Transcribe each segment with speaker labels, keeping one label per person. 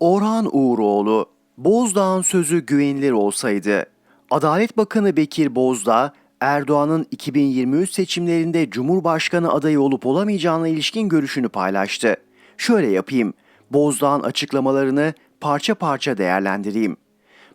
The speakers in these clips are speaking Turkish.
Speaker 1: Orhan Uğuroğlu, Bozdağ'ın sözü güvenilir olsaydı, Adalet Bakanı Bekir Bozdağ, Erdoğan'ın 2023 seçimlerinde Cumhurbaşkanı adayı olup olamayacağına ilişkin görüşünü paylaştı. Şöyle yapayım, Bozdağ'ın açıklamalarını parça parça değerlendireyim.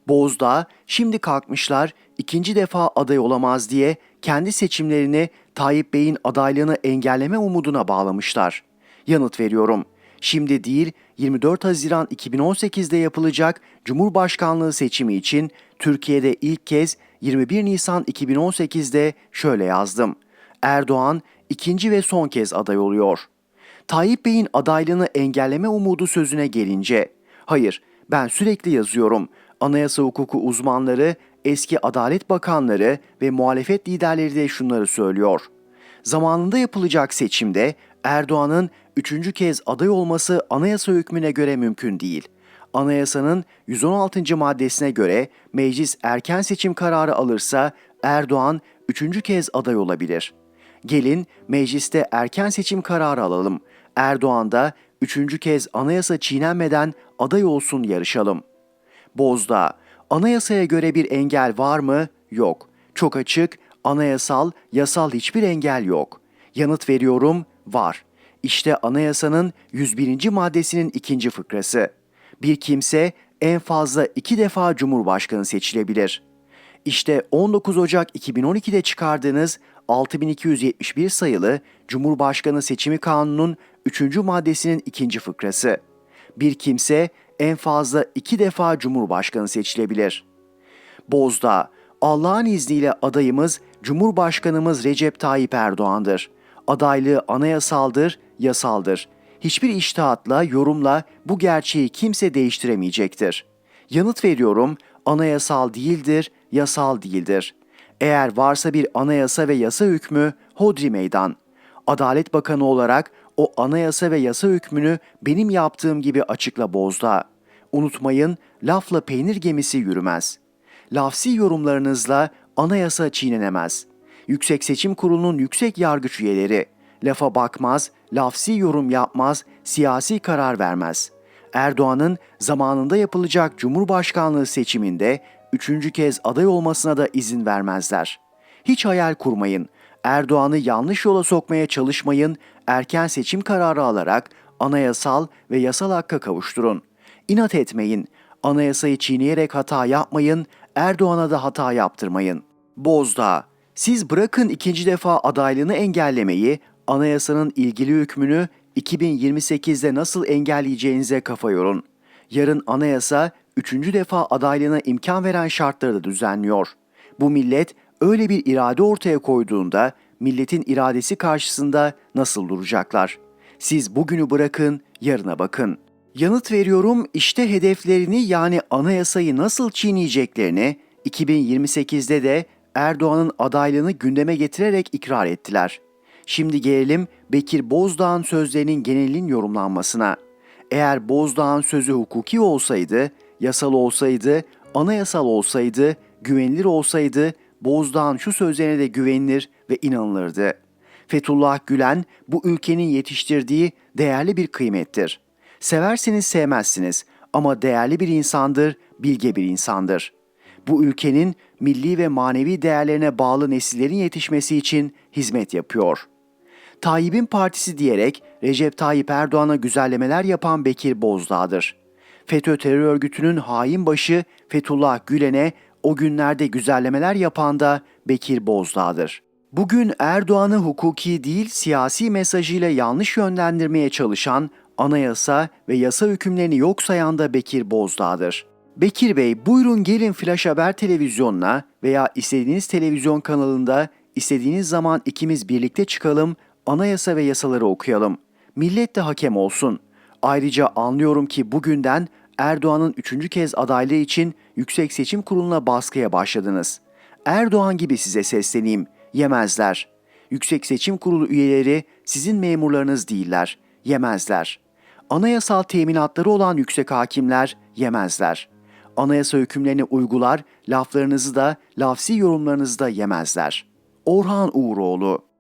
Speaker 1: Bozdağ, şimdi kalkmışlar ikinci defa aday olamaz diye kendi seçimlerini Tayyip Bey'in adaylığını engelleme umuduna bağlamışlar. Yanıt veriyorum. Şimdi değil 24 Haziran 2018'de yapılacak Cumhurbaşkanlığı seçimi için Türkiye'de ilk kez 21 Nisan 2018'de şöyle yazdım. Erdoğan ikinci ve son kez aday oluyor. Tayyip Bey'in adaylığını engelleme umudu sözüne gelince, hayır ben sürekli yazıyorum. Anayasa hukuku uzmanları, eski adalet bakanları ve muhalefet liderleri de şunları söylüyor. Zamanında yapılacak seçimde Erdoğan'ın üçüncü kez aday olması anayasa hükmüne göre mümkün değil. Anayasanın 116. maddesine göre meclis erken seçim kararı alırsa Erdoğan üçüncü kez aday olabilir. Gelin mecliste erken seçim kararı alalım. Erdoğan da üçüncü kez anayasa çiğnenmeden aday olsun yarışalım. Bozdağ, anayasaya göre bir engel var mı? Yok. Çok açık, anayasal, yasal hiçbir engel yok. Yanıt veriyorum, var. İşte anayasanın 101. maddesinin ikinci fıkrası. Bir kimse en fazla iki defa cumhurbaşkanı seçilebilir. İşte 19 Ocak 2012'de çıkardığınız 6271 sayılı Cumhurbaşkanı Seçimi Kanunu'nun 3. maddesinin ikinci fıkrası. Bir kimse en fazla iki defa Cumhurbaşkanı seçilebilir. Bozda, Allah'ın izniyle adayımız Cumhurbaşkanımız Recep Tayyip Erdoğan'dır. Adaylığı anayasaldır, yasaldır. Hiçbir iştahatla, yorumla bu gerçeği kimse değiştiremeyecektir. Yanıt veriyorum, anayasal değildir, yasal değildir. Eğer varsa bir anayasa ve yasa hükmü, hodri meydan. Adalet Bakanı olarak o anayasa ve yasa hükmünü benim yaptığım gibi açıkla bozda. Unutmayın, lafla peynir gemisi yürümez. Lafsi yorumlarınızla anayasa çiğnenemez. Yüksek Seçim Kurulu'nun yüksek yargıç üyeleri lafa bakmaz, lafsi yorum yapmaz, siyasi karar vermez. Erdoğan'ın zamanında yapılacak Cumhurbaşkanlığı seçiminde üçüncü kez aday olmasına da izin vermezler. Hiç hayal kurmayın. Erdoğan'ı yanlış yola sokmaya çalışmayın. Erken seçim kararı alarak anayasal ve yasal hakka kavuşturun. İnat etmeyin. Anayasayı çiğneyerek hata yapmayın. Erdoğan'a da hata yaptırmayın. Bozdağ, siz bırakın ikinci defa adaylığını engellemeyi, anayasanın ilgili hükmünü 2028'de nasıl engelleyeceğinize kafa yorun. Yarın anayasa üçüncü defa adaylığına imkan veren şartları da düzenliyor. Bu millet öyle bir irade ortaya koyduğunda milletin iradesi karşısında nasıl duracaklar? Siz bugünü bırakın, yarına bakın. Yanıt veriyorum işte hedeflerini yani anayasayı nasıl çiğneyeceklerini 2028'de de Erdoğan'ın adaylığını gündeme getirerek ikrar ettiler. Şimdi gelelim Bekir Bozdağ'ın sözlerinin genelin yorumlanmasına. Eğer Bozdağ'ın sözü hukuki olsaydı, yasal olsaydı, anayasal olsaydı, güvenilir olsaydı Bozdağ'ın şu sözlerine de güvenilir ve inanılırdı. Fethullah Gülen bu ülkenin yetiştirdiği değerli bir kıymettir. Severseniz sevmezsiniz ama değerli bir insandır, bilge bir insandır. Bu ülkenin milli ve manevi değerlerine bağlı nesillerin yetişmesi için hizmet yapıyor. Tayyip'in partisi diyerek Recep Tayyip Erdoğan'a güzellemeler yapan Bekir Bozdağ'dır. FETÖ terör örgütünün hain başı Fethullah Gülen'e o günlerde güzellemeler yapan da Bekir Bozdağ'dır. Bugün Erdoğan'ı hukuki değil siyasi mesajıyla yanlış yönlendirmeye çalışan anayasa ve yasa hükümlerini yok sayan da Bekir Bozdağ'dır. Bekir Bey buyurun gelin Flash Haber televizyonuna veya istediğiniz televizyon kanalında istediğiniz zaman ikimiz birlikte çıkalım, anayasa ve yasaları okuyalım. Millet de hakem olsun. Ayrıca anlıyorum ki bugünden Erdoğan'ın üçüncü kez adaylığı için Yüksek Seçim Kurulu'na baskıya başladınız. Erdoğan gibi size sesleneyim, yemezler. Yüksek Seçim Kurulu üyeleri sizin memurlarınız değiller, yemezler. Anayasal teminatları olan yüksek hakimler yemezler. Anayasa hükümlerini uygular, laflarınızı da, lafsi yorumlarınızı da yemezler. Orhan Uğuroğlu